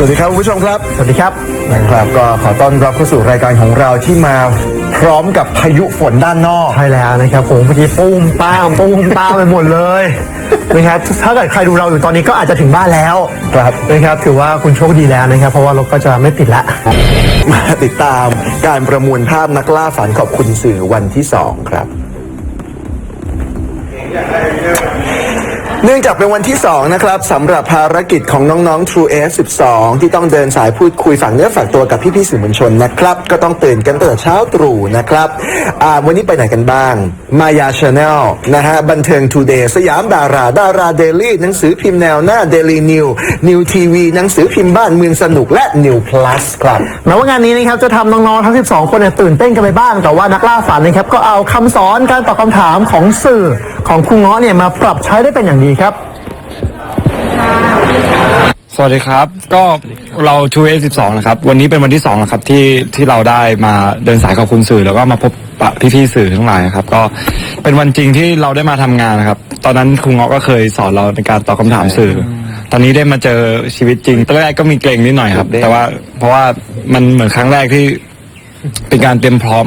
สวัสดีครับคุณผู้ชมครับ สวัสดีครับนะครับก็ขอต้อนรับเข้าสู่รายการของเราที่มาพร้อมกับพายุฝนด้านนอกใช่แล้วนะครับผมเมื่อกี้ปุ้มป้ามปุ้มป้ามไปหมดเลยนะครับถ้าเกิดใครดูเราอยู่ตอนนี้ก็อาจจะถึงบ้านแล้วครับนะครับถือว่าคุณโชคดีแล้วนะครับ เพราะว่ารถก็จะไม่ติดละมาติดตามการประมวลภาพนักล่าฝันขอบคุณสื่อวันที่2ครับ เนื่องจากเป็นวันที่ 2 นะครับสำหรับภารกิจของน้องๆ True F12 ที่ต้องเดินสายพูดคุยฝากเนื้อฝากตัวกับพี่ๆสื่อมวลชนนะครับ ก็ต้องตื่นกันตั้งแต่เช้าตรู่นะครับอ่าวันนี้ไปไหนกันบ้าง มายาชาแนลนะฮะบันเทิง Today สยามดารา ดาราเดลี่หนังสือพิมพ์แนวหน้า Daily New New TV หนังสือพิมพ์บ้านเมืองสนุกและ New Plus ครับแม้ว่างานนี้นะครับจะทำน้องๆทั้ง 12 คนเนี่ยตื่นเต้นกันไปบ้าง แต่ว่านักล่าฝันนะครับก็เอาคำสอนการตอบคำถามของสื่อ ของครูเงาะเนี่ยมาปรับใช้ได้เป็นอย่างดีครับ สวัสดีครับ ก็เราชูเอสิบสองนะครับ วันนี้เป็นวันที่สองแล้วครับที่ที่เราได้มาเดินสายขอบคุณสื่อ แล้วก็มาพบปะพี่ๆสื่อทั้งหลายนะครับ ก็เป็นวันจริงที่เราได้มาทำงานนะครับ ตอนนั้นครูเงาะก็เคยสอนเราในการตอบคำถามสื่อ ตอนนี้ได้มาเจอชีวิตจริงตอนแรกก็มีเกรงนิดหน่อยครับ แต่ว่าเพราะว่ามันเหมือนครั้งแรกที่ เป็นการเตรียมพร้อม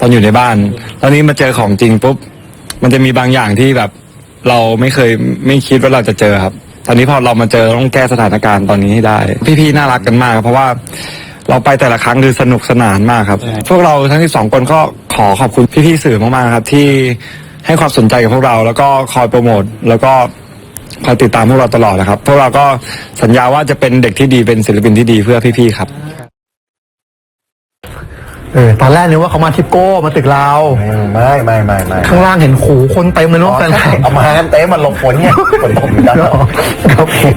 ตอนอยู่ในบ้าน ตอนนี้มาเจอของจริงปุ๊บ มันจะมีบางอย่างที่แบบ เราไม่เคยไม่คิดว่าเราจะเจอครับ ตอนนี้พอเรามาเจอต้องแก้สถานการณ์ตอนนี้ให้ได้ พี่ๆน่ารักกันมากครับเพราะว่าเราไปแต่ละครั้งคือสนุกสนานมากครับ พวกเราทั้งที่สองคนก็ขอขอบคุณพี่ๆสื่อมากๆครับ ที่ให้ความสนใจกับพวกเรา แล้วก็คอยโปรโมทแล้วก็คอยติดตามพวกเราตลอดนะครับ พวกเราก็สัญญาว่าจะเป็นเด็กที่ดีเป็นศิลปินที่ดีเพื่อพี่ๆครับ เออตอนแรกนึกว่าเขามาทิปโก้มาตึกเรา ไม่ไม่ไม่ไม่ข้างล่างเห็นขูคนเต็มเลยเนาะแฟนคลับเอามากันเต้มันหลบฝนไงฝนตกอยู่ด้านนอกครับผม